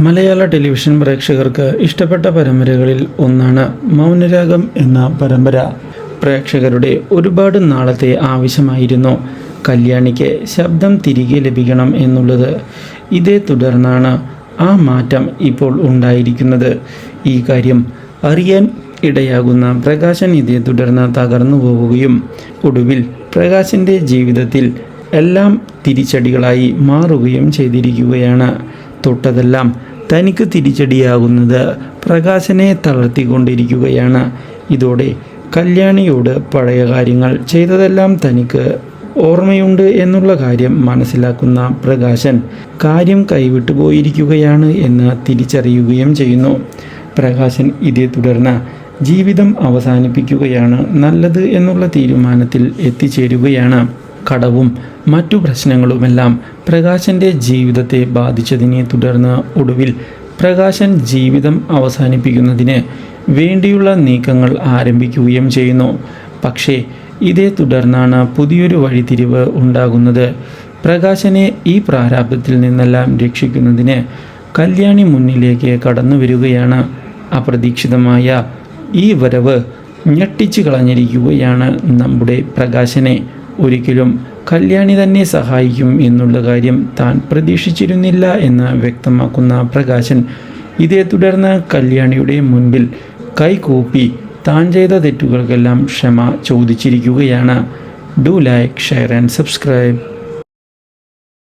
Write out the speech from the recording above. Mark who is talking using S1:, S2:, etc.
S1: മലയാള television പ്രേക്ഷകർക്ക് ഇഷ്ടപ്പെട്ട പരമ്പരകളിൽ ഒന്നാണ് മൗനരാഗം എന്ന പരമ്പര. പ്രേക്ഷകരുടെ ഒരുപാട് നാളത്തെ ആവശ്യമായിരുന്നു. കല്യാണിക്ക് ശബ്ദം തിരികെ ലഭിക്കണം എന്നുള്ളത്. ഇതേ തുടർന്നാണ് ആ മാറ്റം ഇപ്പോൾ ഉണ്ടായിരിക്കുന്നത്. ഈ കാര്യം അറിയാൻ ഇടയാകുന്ന പ്രകാശൻ ഇതേ തുടർന്ന് തകർന്നു പോവുകയും ഒടുവിൽ പ്രകാശിന്റെ ജീവിതത്തിൽ എല്ലാം തിരിച്ചടികളായി മാറുകയും ചെയ്തിരിക്കുകയാണ്. തൊട്ടതെല്ലാം തനിക്ക് തിരിച്ചടിയാകുന്നത് പ്രകാശനെ തളർത്തിക്കൊണ്ടിരിക്കുകയാണ്. ഇതോടെ കല്യാണിയോട് പഴയ കാര്യങ്ങൾ ചെയ്തതെല്ലാം തനിക്ക് ഓർമ്മയുണ്ട് എന്നുള്ള കാര്യം മനസ്സിലാക്കുന്ന പ്രകാശൻ കാര്യം കൈവിട്ടു പോയിരിക്കുകയാണ് എന്ന് തിരിച്ചറിയുകയും ചെയ്യുന്നു. പ്രകാശൻ ഇതേ തുടർന്ന് ജീവിതം അവസാനിപ്പിക്കുകയാണ്. നല്ലത് എന്നുള്ള തീരുമാനത്തിൽ എത്തിച്ചേരുകയാണ്. കടവും മറ്റു പ്രശ്നങ്ങളുമെല്ലാം പ്രകാശന്റെ ജീവിതത്തെ ബാധിച്ചതിനെ തുടർന്ന് ഒടുവിൽ പ്രകാശൻ ജീവിതം അവസാനിപ്പിക്കുന്നതിന് വേണ്ടിയുള്ള നീക്കങ്ങൾ ആരംഭിക്കുകയും ചെയ്യുന്നു. പക്ഷേ ഇതേ തുടർന്നാണ് പുതിയൊരു വഴിതിരിവ് ഉണ്ടാകുന്നത്. പ്രകാശനെ ഈ പ്രാരാബ്ദത്തിൽ നിന്നെല്ലാം രക്ഷിക്കുന്നതിന് കല്യാണി മുന്നിലേക്ക് കടന്നു വരികയാണ്. അപ്രതീക്ഷിതമായ ഈ വരവ് ഞെട്ടിച്ചു കളഞ്ഞിരിക്കുകയാണ് നമ്മുടെ പ്രകാശനെ. ഒരിക്കലും കല്യാണി തന്നെ സഹായിക്കും എന്നുള്ള കാര്യം താൻ പ്രതീക്ഷിച്ചിരുന്നില്ല എന്ന് വ്യക്തമാക്കുന്ന പ്രകാശൻ ഇതേ തുടർന്ന് കല്യാണിയുടെ മുൻപിൽ കൈകൂപ്പി താൻ ചെയ്ത തെറ്റുകൾക്കെല്ലാം ക്ഷമ ചോദിച്ചിരിക്കുകയാണ്. Do like share and subscribe.